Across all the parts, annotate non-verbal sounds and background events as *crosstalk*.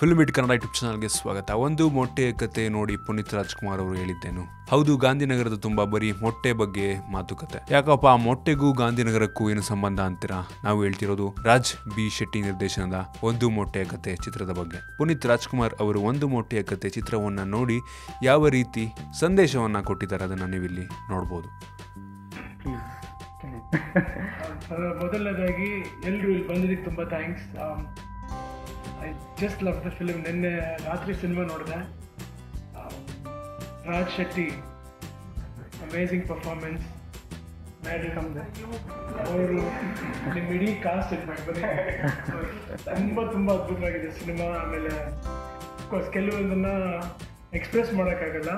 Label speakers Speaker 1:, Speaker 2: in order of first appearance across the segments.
Speaker 1: Film it Kannada YouTube ಚಾನಲ್ಗೆ ಸ್ವಾಗತ. ಒಂದು ಮೊಟ್ಟೆ ಕತೆ ನೋಡಿ ಪುನೀತ್ ರಾಜ್ಕುಮಾರ್ ಅವರು ಹೇಳಿದ್ದೇನು. ಹೌದು, ಗಾಂಧಿನಗರದ ತುಂಬಾ ಬರೀ ಮೊಟ್ಟೆ ಬಗ್ಗೆ ಮಾತುಕತೆ. ಯಾಕಪ್ಪ, ಆ ಮೊಟ್ಟೆಗೂ ಗಾಂಧಿನಗರಕ್ಕೂ ಏನು ಸಂಬಂಧ ಅಂತೀರಾ? ನಾವು ಹೇಳ್ತಿರೋದು ರಾಜ್ ಬಿ ಶೆಟ್ಟಿ ನಿರ್ದೇಶನದ ಒಂದು ಮೊಟ್ಟೆಯ ಕತೆ ಚಿತ್ರದ ಬಗ್ಗೆ. ಪುನೀತ್ ರಾಜ್ಕುಮಾರ್ ಅವರು ಒಂದು ಮೊಟ್ಟೆಯ ಕತೆ ಚಿತ್ರವನ್ನ ನೋಡಿ ಯಾವ ರೀತಿ ಸಂದೇಶವನ್ನ ಕೊಟ್ಟಿದ್ದಾರೆ ಅದನ್ನ ನೀವಿಲ್ಲಿ ನೋಡ್ಬೋದು. *laughs*
Speaker 2: ಮೊದಲನೇದಾಗಿ ಎಲ್ಲರೂ ಇಲ್ಲಿ ಬಂದಿದ್ದಕ್ಕೆ ತುಂಬಾ thanks I just love the film ನಿನ್ನೆ ರಾತ್ರಿ ಸಿನಿಮಾ ನೋಡಿದೆ. ರಾಜ್ ಶೆಟ್ಟಿ ಅಮೇಝಿಂಗ್ ಪರ್ಫಾರ್ಮೆನ್ಸ್ ಅವರು ನಿಮ್ಮ ಇಡೀ ಕಾಸ್ಟ್ ಇದು ಮಾಡ್ಬೋದು ತುಂಬ ತುಂಬ ಅದ್ಭುತವಾಗಿದೆ ಸಿನಿಮಾ ಆಮೇಲೆ ಅಫ್ಕೋರ್ಸ್ ಕೆಲವೊಂದನ್ನು ಎಕ್ಸ್ಪ್ರೆಸ್ ಮಾಡೋಕ್ಕಾಗಲ್ಲ.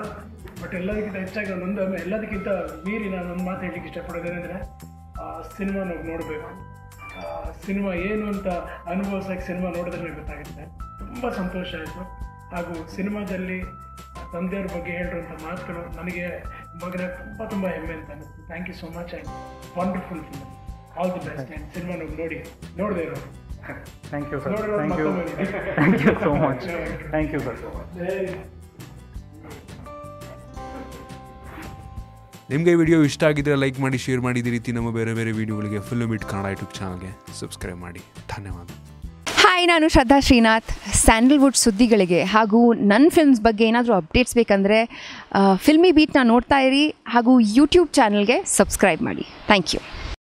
Speaker 2: ಬಟ್ ಎಲ್ಲದಕ್ಕಿಂತ ಹೆಚ್ಚಾಗಿ ಆಮೇಲೆ ಎಲ್ಲದಕ್ಕಿಂತ ಮೀರಿ ನಾನು ಒಂದು ಮಾತು ಹೇಳಲಿಕ್ಕೆ ಇಷ್ಟಪಡೋದೇನೆಂದರೆ ಸಿನಿಮಾ ನಾವು ನೋಡಬೇಕು. ಸಿನಿಮಾ ಏನು ಅಂತ ಅನುಭವಿಸೋಕೆ ಸಿನಿಮಾ ನೋಡಿದ್ರೆ ಗೊತ್ತಾಗುತ್ತೆ ತುಂಬ ಸಂತೋಷ ಆಯಿತು. ಹಾಗೂ ಸಿನಿಮಾದಲ್ಲಿ ತಂದೆಯವ್ರ ಬಗ್ಗೆ ಹೇಳಿರುವಂಥ ಮಾತುಗಳು ನನಗೆ ಮಗನ ತುಂಬ ತುಂಬ ಹೆಮ್ಮೆ ಅಂತ ಅನ್ನಿಸ್ತು. Thank you so much and wonderful film all the best and cinema ನೋಡಿ ನೋಡಿ ನೋಡಿದೆ ಇರೋರು.
Speaker 3: Thank you sir thank you. Thank you so much thank you sir
Speaker 1: ನಿಮಗೆ ವಿಡಿಯೋ ಇಷ್ಟ ಆಗಿದ್ರೆ ಲೈಕ್ ಮಾಡಿ ಶೇರ್ ಮಾಡಿ. ಈ ರೀತಿ ನಮ್ಮ ಬೇರೆ ಬೇರೆ ವೀಡಿಯೋಗಳಿಗೆ ಫಿಲ್ಮ್ ಮಿಟ್ ಕನ್ನಡ ಯೂಟ್ಯೂಬ್ ಚಾನಲ್ಗೆ ಸಬ್ಸ್ಕ್ರೈಬ್ ಮಾಡಿ. ಧನ್ಯವಾದ.
Speaker 4: ಹಾಯ್ ನಾನು ಶ್ರದ್ಧಾ ಶ್ರೀನಾಥ್. ಸ್ಯಾಂಡಲ್ವುಡ್ ಸುದ್ದಿಗಳಿಗೆ ಹಾಗೂ ನನ್ನ ಫಿಲ್ಮ್ಸ್ ಬಗ್ಗೆ ಏನಾದರೂ ಅಪ್ಡೇಟ್ಸ್ ಬೇಕಂದರೆ ಫಿಲ್ಮಿ ಬೀಟ್ನ ನೋಡ್ತಾ ಇರಿ ಹಾಗೂ ಯೂಟ್ಯೂಬ್ ಚಾನಲ್ಗೆ ಸಬ್ಸ್ಕ್ರೈಬ್ ಮಾಡಿ. Thank you